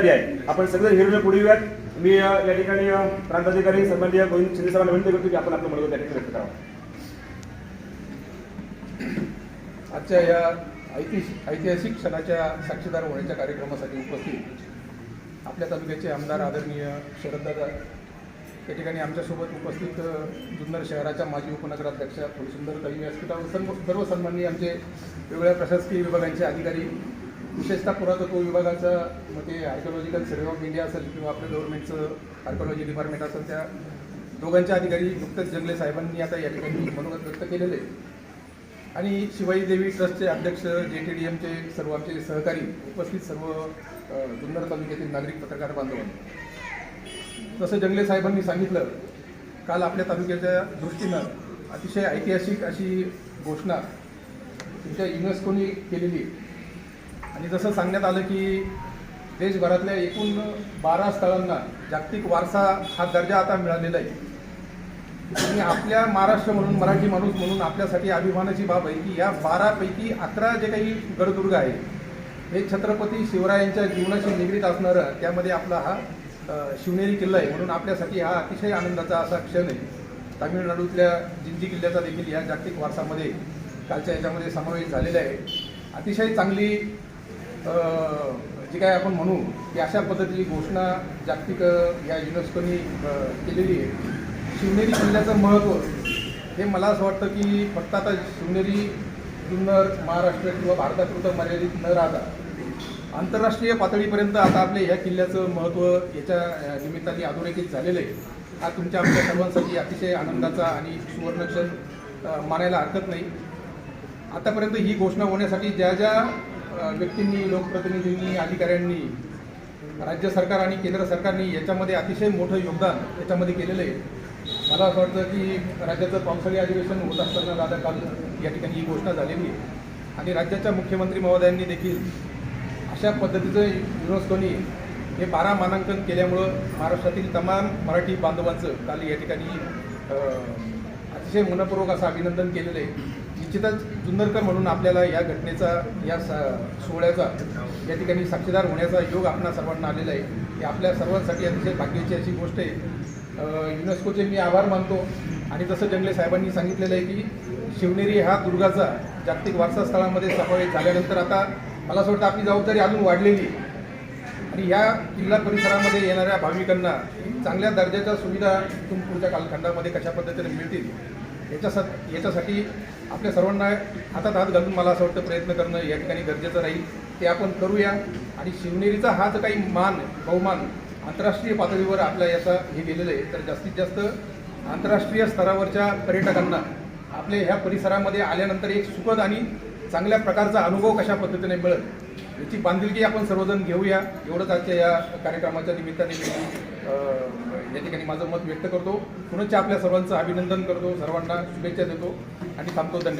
जबाबदारी आहे. आपण सगळे हिरोने पुढे येऊयात. मी या ठिकाणी प्रांताधिकारी सन्माननीय गोविंद शिंदे साहेबांना विनंती करतो की आपण आपलं मनोगत ठिकाणी व्यक्त करावं. आजच्या या ऐतिहासिक ऐतिहासिक क्षणाच्या साक्षीदार होण्याच्या कार्यक्रमासाठी उपस्थित आपल्या तालुक्याचे आमदार आदरणीय शरददादा या ठिकाणी आमच्यासोबत उपस्थित जुन्नर शहराच्या माजी उपनगराध्यक्षा फुलसुंदर ताई व्यासपीठावर सर्व सर्व सन्माननीय आमचे वेगवेगळ्या प्रशासकीय विभागांचे अधिकारी विशेषतः पुरातत्व विभागाचं मग ते आर्किओलॉजिकल सर्व्हे ऑफ इंडिया असेल किंवा आपल्या गव्हर्नमेंटचं आर्किओलॉजी डिपार्टमेंट असेल त्या दोघांच्या अधिकारी नुकतंच जंगले साहेबांनी आता या ठिकाणी मनोगत व्यक्त केलेले आहे. आणि शिवाई देवी ट्रस्टचे अध्यक्ष जे टी डी एमचे सर्व आमचे सहकारी उपस्थित सर्व जुन्नर तालुक्यातील नागरिक पत्रकार बांधवांनी तसं जंगले साहेबांनी सांगितलं काल आपल्या तालुक्याच्या दृष्टीनं अतिशय ऐतिहासिक अशी घोषणा तुमच्या युनेस्कोनी केलेली आहे. आणि जसं सांगण्यात आलं की देशभरातल्या एकूण बारा स्थळांना जागतिक वारसा हा दर्जा आता मिळालेला आहे. आणि आपल्या महाराष्ट्र म्हणून मराठी माणूस म्हणून आपल्यासाठी अभिमानाची बाब आहे की या बारापैकी अकरा जे काही गडदुर्ग आहे हे छत्रपती शिवरायांच्या जीवनाशी निगडीत असणारं त्यामध्ये आपला हा शिवनेरी किल्ला आहे. म्हणून आपल्यासाठी हा अतिशय आनंदाचा असा क्षण आहे. तामिळनाडूतल्या जिंजी किल्ल्याचा देखील या जागतिक वारसामध्ये कालच्या याच्यामध्ये समावेश झालेला आहे. अतिशय चांगली जी काय आपण म्हणू की अशा पद्धतीची घोषणा जागतिक या युनेस्कोनी केलेली आहे. शिवनेरी किल्ल्याचं महत्त्व हे मला असं वाटतं की फक्त आता शिवनेरी जुन्नर महाराष्ट्र किंवा भारतापुरतं मर्यादित न राहता आंतरराष्ट्रीय पातळीपर्यंत आता आपल्या ह्या किल्ल्याचं महत्त्व याच्या निमित्ताने अधोरेखित झालेलं आहे. हा तुमच्या आमच्या सर्वांसाठी अतिशय आनंदाचा आणि सुवर्णक्षण मानायला हरकत नाही. आतापर्यंत ही घोषणा होण्यासाठी ज्या ज्या व्यक्तींनी लोकप्रतिनिधींनी अधिकाऱ्यांनी राज्य सरकार आणि केंद्र सरकारने याच्यामध्ये अतिशय मोठं योगदान याच्यामध्ये केलेलं आहे. मला असं वाटतं की राज्याचं पावसाळी अधिवेशन होत असताना दादा काल या ठिकाणी ही घोषणा झालेली आहे. आणि राज्याच्या मुख्यमंत्री महोदयांनी देखील अशा पद्धतीचं युनेस्कोनी हे बारा मानांकन केल्यामुळं महाराष्ट्रातील तमाम मराठी बांधवांचं काल या ठिकाणी अतिशय मनपूर्वक असं अभिनंदन केलेलं आहे. निश्चितच जुन्नरकर म्हणून आपल्याला या घटनेचा या स- सोहळ्याचा या ठिकाणी साक्षीदार होण्याचा योग आपणा सर्वांना आलेला आहे. हे आपल्या सर्वांसाठी अतिशय भाग्याची अशी गोष्ट आहे. युनेस्कोचे मी आभार मानतो. आणि जसं जंगले साहेबांनी सांगितलेलं आहे की शिवनेरी हा दुर्गाचा जागतिक वारसा स्थळामध्ये समावेश झाल्यानंतर आता मला असं वाटतं आपली जबाबदारी अजून वाढलेली आणि ह्या किल्ला परिसरामध्ये येणाऱ्या भाविकांना चांगल्या दर्जाच्या सुविधा इथून पुढच्या कालखंडामध्ये कशा पद्धतीने मिळतील याच्यासा याच्यासाठी आपल्या सर्वांना हातात हात घालून मला असं वाटतं प्रयत्न करणं या ठिकाणी गरजेचं राहील. ते आपण करूया. आणि शिवनेरीचा हा जो काही मान बहुमान आंतरराष्ट्रीय पातळीवर आपल्या याचा हे गेलेलं आहे. तर जास्तीत जास्त आंतरराष्ट्रीय स्तरावरच्या पर्यटकांना आपल्या ह्या परिसरामध्ये आल्यानंतर एक सुखद आणि चांगल्या प्रकारचा अनुभव कशा पद्धतीने मिळेल याची बांधिलकी आपण सर्वजण घेऊया. एवढंच आजच्या या कार्यक्रमाच्या निमित्ताने या ठिकाणी माझं मत व्यक्त करतो. पुनश्च आपल्या सर्वांचं अभिनंदन करतो. सर्वांना शुभेच्छा देतो. आणि थांबतो. धन्यवाद.